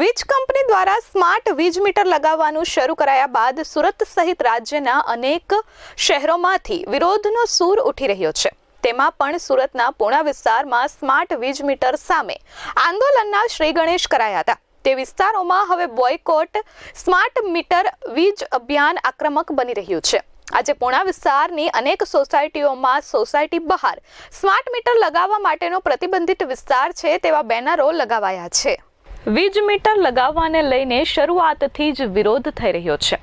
વીજ કંપની દ્વારા સ્માર્ટ વીજ મીટર લગાવવાનું શરૂ કરાયા બાદ સુરત સહિત રાજ્યના અનેક શહેરોમાંથી વિરોધનો સૂર ઉઠી રહ્યો છે. તેમાં પણ સુરતના પૂણા વિસ્તારમાં સ્માર્ટ વીજ મીટર સામે આંદોલનના શ્રી ગણેશ કરાયા હતા. તે વિસ્તારોમાં હવે બોયકોટ, સ્માર્ટ મીટર વીજ અભિયાન આક્રમક બની રહ્યું છે. આજે પૂણા વિસ્તારની અનેક સોસાયટીઓમાં સોસાયટી બહાર સ્માર્ટ મીટર લગાવવા માટેનો પ્રતિબંધિત વિસ્તાર છે તેવા બેનરો લગાવાયા છે. વીજ મીટર લગાવવાને લઈને શરૂઆતથી જ વિરોધ થઈ રહ્યો છે.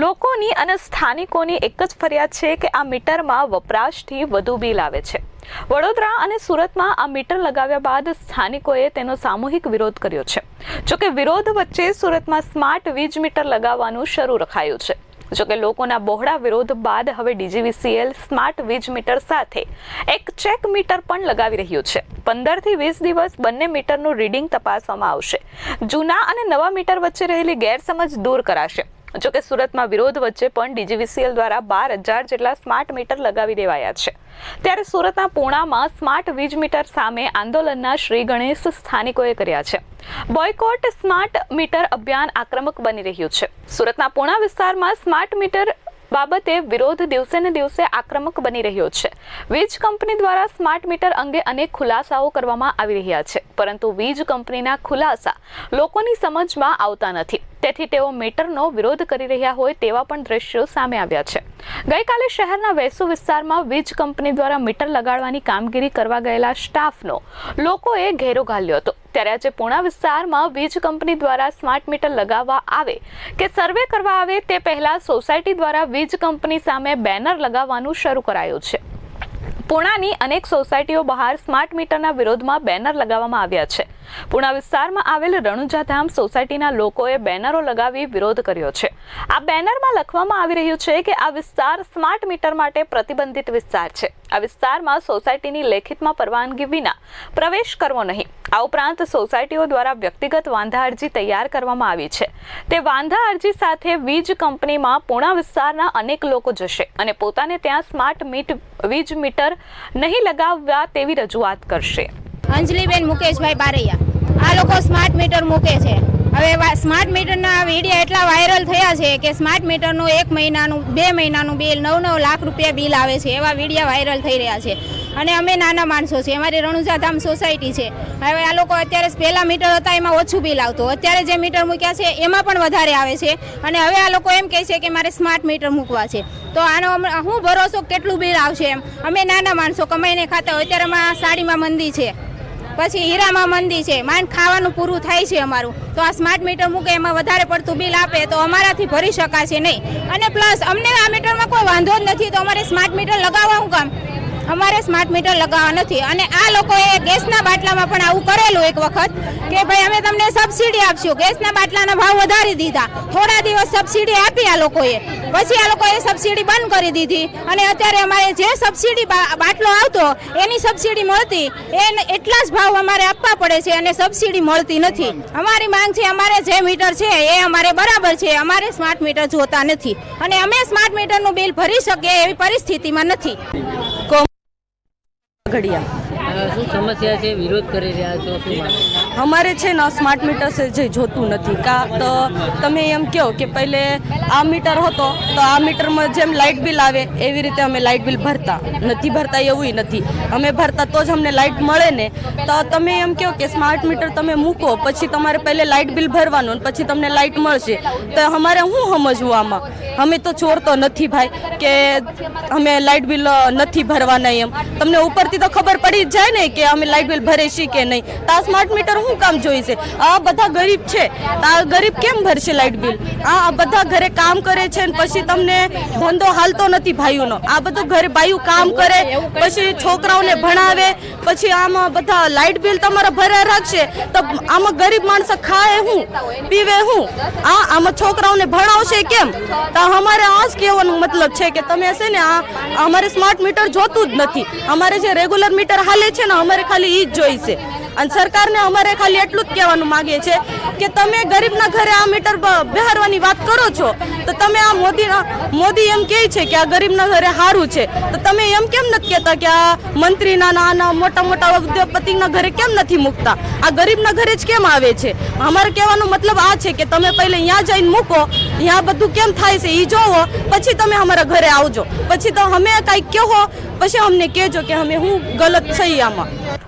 લોકોની અને સ્થાનિકોની એક જ ફરિયાદ છે કે આ મીટરમાં વપરાશથી વધુ બિલ આવે છે. વડોદરા અને સુરતમાં આ મીટર લગાવ્યા બાદ સ્થાનિકોએ તેનો સામૂહિક વિરોધ કર્યો છે. જોકે વિરોધ વચ્ચે સુરતમાં સ્માર્ટ વીજ મીટર લગાવવાનું શરૂ રખાયું છે. જોકે લોકોના બહોળા વિરોધ બાદ હવે ડીજીવીસીએલ સ્માર્ટ વીજ મીટર સાથે એક ચેક મીટર પણ લગાવી રહ્યું છે. પંદરથી વીસ દિવસ બંને મીટરનું રીડિંગ તપાસવામાં આવશે. જૂના અને નવા મીટર વચ્ચે રહેલી ગેરસમજ દૂર કરાશે. જોકે સુરતમાં વિરોધ વચ્ચે પણ ડીજીવીસીએલ દ્વારા બાર હજાર જેટલા સ્માર્ટ મીટર લગાવી દેવાયા છે. ત્યારે સુરતના પૂણામાં સ્માર્ટ વીજ મીટર સામે આંદોલનના શ્રી ગણેશ સ્થાનિકોએ કર્યા છે. બોયકોટ સ્માર્ટ મીટર અભિયાન આક્રમક બની રહ્યું છે. સુરતના પૂણા વિસ્તારમાં સ્માર્ટ મીટર બાબતે વિરોધ દિવસે ને દિવસે આક્રમક બની રહ્યો છે. વીજ કંપની દ્વારા સ્માર્ટ મીટર અંગે અનેક ખુલાસાઓ કરવામાં આવી રહ્યા છે. પરંતુ વીજ કંપનીના ખુલાસા લોકોની સમજમાં આવતા નથી. તેથી તેઓ મીટરનો વિરોધ કરી રહ્યા હોય તેવા પણ દ્રશ્યો સામે આવ્યા છે. ગઈકાલે શહેરના વેસુ વિસ્તારમાં વીજ કંપની દ્વારા મીટર લગાડવાની કામગીરી કરવા ગયેલા સ્ટાફનો લોકોએ ઘેરો ઘાલ્યો હતો. ત્યારે આજે પૂણા વિસ્તારમાં વીજ કંપની દ્વારા સ્માર્ટ મીટર લગાવવા આવે કે સર્વે કરવા આવે તે પહેલા સોસાયટી દ્વારા વીજ કંપની સામે બેનર લગાવવાનું શરૂ કરાયું છે. પૂણાની અનેક સોસાયટીઓ બહાર સ્માર્ટ મીટરના વિરોધમાં બેનર લગાવવામાં આવ્યા છે. પૂણા વિસ્તારમાં આવેલ રણુજાધામ સોસાયટીના લોકોએ બેનરો લગાવી વિરોધ કર્યો છે. આ બેનરમાં લખવામાં આવી રહ્યું છે કે આ વિસ્તાર સ્માર્ટ મીટર માટે પ્રતિબંધિત વિસ્તાર છે. આ વિસ્તારમાં સોસાયટીની લેખિતમાં પરવાનગી વિના પ્રવેશ કરવો નહીં. આ ઉપરાંત સોસાયટીઓ દ્વારા વ્યક્તિગત વાંધા અરજી તૈયાર કરવામાં આવી છે. તે વાંધા અરજી સાથે વીજ કંપનીમાં પૂણા વિસ્તારના અનેક લોકો જશે અને પોતાને ત્યાં સ્માર્ટ મીટ, વીજ મીટર નહીં લગાવવા તેવી રજૂઆત કરશે. અંજલીબેન મુકેશભાઈ બારૈયા. આ લોકો સ્માર્ટ મીટર મૂકે છે. હવે સ્માર્ટ મીટરના વિડીયા એટલા વાયરલ થયા છે કે સ્માર્ટ મીટરનું એક મહિનાનું, બે મહિનાનું બિલ નવ નવ લાખ રૂપિયા બિલ આવે છે. એવા વિડીયા વાયરલ થઈ રહ્યા છે. અને અમે નાના માણસો છીએ. અમારી રણુજાધામ સોસાયટી છે. હવે આ લોકો અત્યારે પહેલાં મીટર હતા, એમાં ઓછું બિલ આવતું. અત્યારે જે મીટર મૂક્યા છે, એમાં પણ વધારે આવે છે. અને હવે આ લોકો એમ કહે છે કે મારે સ્માર્ટ મીટર મૂકવા છે. તો આનો હું ભરોસો કેટલું બિલ આવશે એમ? અમે નાના માણસો, કમાઈને ખાતા હોય અત્યારે અમારા સાડીમાં મંદી છે. પછી હીરામાં મંદી છે. માંડ ખાવાનું પૂરું થાય છે અમારું. તો આ સ્માર્ટ મીટર મૂકે, એમાં વધારે પડતું બિલ આપે, તો અમારાથી ભરી શકાશે નહીં. અને પ્લસ અમને આ મીટરમાં કોઈ વાંધો જ નથી, તો અમારે સ્માર્ટ મીટર લગાવવા હું કામ. અમારે સ્માર્ટ મીટર લગાવવા નથી. અને આ લોકોએ ગેસના બાટલામાં પણ આવું કરેલું એક વખત કે ભાઈ અમે તમને સબસિડી આપશું. ગેસના બાટલાના ભાવ વધારી દીધા. થોડા દિવસ સબસિડી આપી આ લોકોએ. પછી આ લોકોએ સબસિડી બંધ કરી દીધી. અને અત્યારે અમારે જે સબસિડી બાટલો આવતો, એની સબસિડી મળતી. એને એટલા જ ભાવ અમારે આપવા પડે છે અને સબસિડી મળતી નથી. અમારી માંગ છે, અમારે જે મીટર છે, એ અમારે બરાબર છે. અમારે સ્માર્ટ મીટર જોતા નથી. અને અમે સ્માર્ટ મીટરનું બિલ ભરી શકીએ એવી પરિસ્થિતિમાં નથી. ઘડિયા સમસ્યા છે? વિરોધ કરી રહ્યા છો? અમારે છે ને સ્માર્ટ મીટર છે જે જોતું નથી. કા તો તમે એમ કહો કે પહેલે આ મીટર હતો, તો આ મીટરમાં જેમ લાઇટ બિલ આવે, એવી રીતે અમે લાઇટ બિલ ભરતા. નથી ભરતા એવું નથી. અમે ભરતા તો જ અમને લાઇટ મળે ને. તો તમે એમ કહો કે સ્માર્ટ મીટર તમે મૂકો, પછી તમારે પહેલે લાઇટ બિલ ભરવાનું પછી તમને લાઇટ મળશે. તો અમારે શું સમજવું આમાં? અમે તો ચોર નથી ભાઈ, કે અમે લાઇટ બિલ નથી ભરવાના એમ. તમને ઉપરથી તો ખબર પડી જ જાય ને કે અમે લાઇટ બિલ ભરે છીએ કે નહીં? તો આ સ્માર્ટ મીટર શું કામ જોઈશે આ બધા ગરીબ છે. આ ગરીબ કેમ ભરશે લાઇટ બિલ? આ બધા ઘરે કામ કરે છે ને પછી તમને ધંધો હાલતો નથી ભાઈઓનો. આ બધું ઘરે ભાઈઓ કામ કરે, પછી છોકરાઓને ભણાવે પછી આમાં બધા લાઇટ બિલ તમારા ભર્યા રાખશે તો આમાં ગરીબ માણસ ખાય હું, પીવે હું. આ આમાં છોકરાઓને ભણાવશે કેમ? તો અમારે આ જ કહેવાનો મતલબ છે કે તમે છે ને આ અમારે સ્માર્ટ મીટર જોતું જ નથી. અમારે જે રેગ્યુલર મીટર હાલે છે ને, અમારે ખાલી એ જ જોઈશે. અને સરકારને અમારે ખાલી એટલું જ કહેવાનું માગીએ છે કે તમે ગરીબના ઘરે આ મીટર બહારવાની વાત કરો છો, તો તમે આ મોદી મોદી એમ કહે છે કે આ ગરીબના ઘરે સારું છે. તો તમે એમ કેમ નથી કહેતા કે આ મંત્રીના નાના મોટા મોટા ઉદ્યોગપતિના ઘરે કેમ નથી મૂકતા? આ ગરીબના ઘરે જ કેમ આવે છે? અમારે કહેવાનો મતલબ આ છે કે તમે પહેલે અહીંયા જઈને મૂકો અહીંયા બધું કેમ થાય છે એ જોવો, પછી તમે અમારા ઘરે આવજો. પછી તો અમે કાંઈક કહો, પછી અમને કહેજો કે અમે હું ગલત થઈ આમાં.